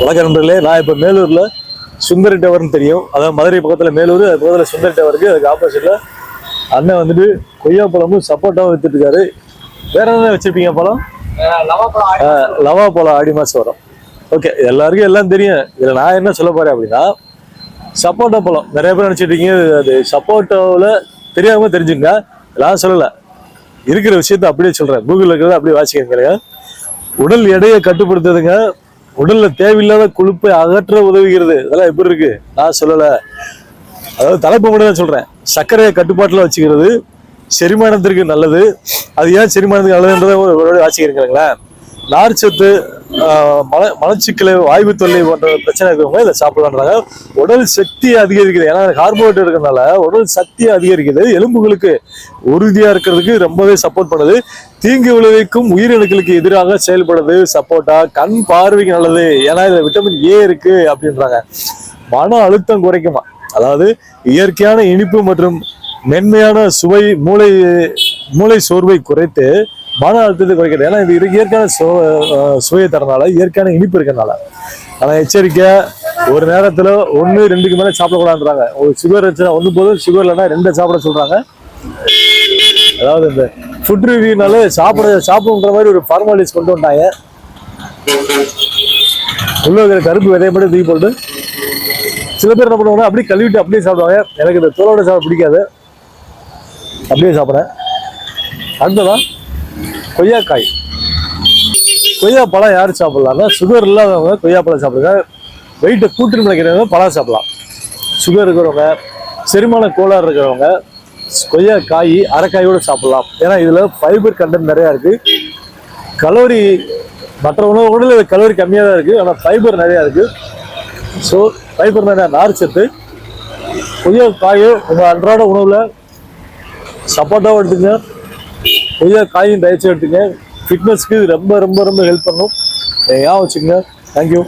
வணக்கம் நண்பர்களே. நான் இப்போ மேலூரில் சுந்தரி டவர்னு தெரியும். அதாவது மதுரை பக்கத்தில் மேலூர் அது பக்கத்தில் சுந்தரி டவர் அதுக்கு ஆப்போசிட்டில் அண்ணன் வந்துட்டு கொய்யா பழமும் சப்போட்டாவும் வித்துட்டுருக்காரு வேற என்ன வச்சுருப்பீங்க பழம்? லவா பழம் ஆடி மாதம் வரும். ஓகே எல்லாருக்கும் எல்லாம் தெரியும். இதில் நான் என்ன சொல்ல போகிறேன் அப்படின்னா சப்போட்டா பழம். நிறைய பேர் நினச்சிட்ருக்கீங்க அது சப்போட்டாவில் தெரியாம தெரிஞ்சுங்க நான் சொல்லலை. இருக்கிற விஷயத்த அப்படியே சொல்கிறேன் கூகுளில் இருக்கிறத அப்படியே வாசிக்கிறேங்க உடல் எடையை கட்டுப்படுத்துதுங்க. உடல்ல தேவையில்லாத கொழுப்பை அகற்ற உதவுகிறது. இதெல்லாம் எப்படி இருக்கு? நான் சொல்லல. அதாவது தலைப்பு மட்டும் தான் சொல்றேன். சர்க்கரையை கட்டுப்பாட்டில் வச்சுக்கிறது செரிமானத்திற்கு நல்லது. அது ஏன் செரிமானத்துக்கு நல்லதுன்றதை ஒரு வாசிக்கிறீங்களா நார்ச்சத்து மல மலச்சிக்கலை வாய்வு தொல்லை போன்ற பிரச்சனை இருக்கிறவங்க இதை சாப்பிடலான்றாங்க உடல் சக்தி அதிகரிக்குது. ஏன்னா கார்போஹைட்ரேட் இருக்கிறதுனால உடல் சக்தி அதிகரிக்குது. எலும்புகளுக்கு உறுதியாக இருக்கிறதுக்கு ரொம்பவே சப்போர்ட் பண்ணுது. தீங்கு விளைவிக்கும் உயிரணுக்களுக்கு எதிராக செயல்படுது சப்போட்டா கண் பார்வைக்கு நல்லது. ஏன்னா இதில் விட்டமின் ஏ இருக்கு அப்படின்றாங்க. மன அழுத்தம் குறைக்குமா. அதாவது இயற்கையான இனிப்பு மற்றும் மென்மையான சுவை மூளை மூளை சோர்வை குறைத்து மன அழுத்தத்தை குறைக்கிறது. ஏன்னா இது இயற்கையான சு சுவையை தரனால இயற்கையான இனிப்பு இருக்கறனால. ஆனால் எச்சரிக்கை ஒரு நேரத்தில் ஒன்று ரெண்டுக்கு மேலே சாப்பிடக்கூடாதுன்றாங்க. ஒரு சுகர் இருந்துச்சுன்னா ஒன்று போதும். சுகர் இல்லைன்னா ரெண்டை சாப்பிட சொல்கிறாங்க அதாவது இந்த ஃபுட் ரிவ்யூனால சாப்பிட சாப்பிடுன்ற மாதிரி ஒரு ஃபார்மாலிட்டிஸ் கொண்டு வந்தாங்க. உள்ள இருக்கிற கருப்பு விதைய மட்டும் தூக்கி போட்டு சில பேர் என்ன பண்ணுவாங்க அப்படியே கழுவிட்டு அப்படியே சாப்பிடுவாங்க. எனக்கு இந்த தோலோட சாப்பிட பிடிக்காது. அப்படியே சாப்பிட்றேன். அடுத்ததான் கொய்யாக்காய். கொய்யா பழம் யார் சாப்பிட்லாம்னா சுகர் இல்லாதவங்க கொய்யா பழம் சாப்பிடுங்க. வெயிட்டை கூட்டு நினைக்கிறவங்க பழம் சாப்பிடலாம். சுகர் இருக்கிறவங்க செரிமான கோளாறு இருக்கிறவங்க கொய்யா காய் அரைக்காயோட சாப்பிடலாம். ஏன்னா இதில் ஃபைபர் கண்டென்ட் நிறையா இருக்குது கலோரி மற்ற உணவுகளில் கலோரி கம்மியாக தான் இருக்குது ஆனால் ஃபைபர் நிறையா இருக்குது ஸோ ஃபைபர் நிறையா நார் சத்து. கொய்யா காயும் உங்கள் அன்றாட உணவில் சப்போட்டாவும் எடுத்துங்க. கொய்யா காயும் தயச்சு எடுத்துங்க. ஃபிட்னஸ்க்கு ரொம்ப ரொம்ப ரொம்ப ஹெல்ப் பண்ணும். ஞாபகம் வச்சுக்கோங்க. தேங்க்யூ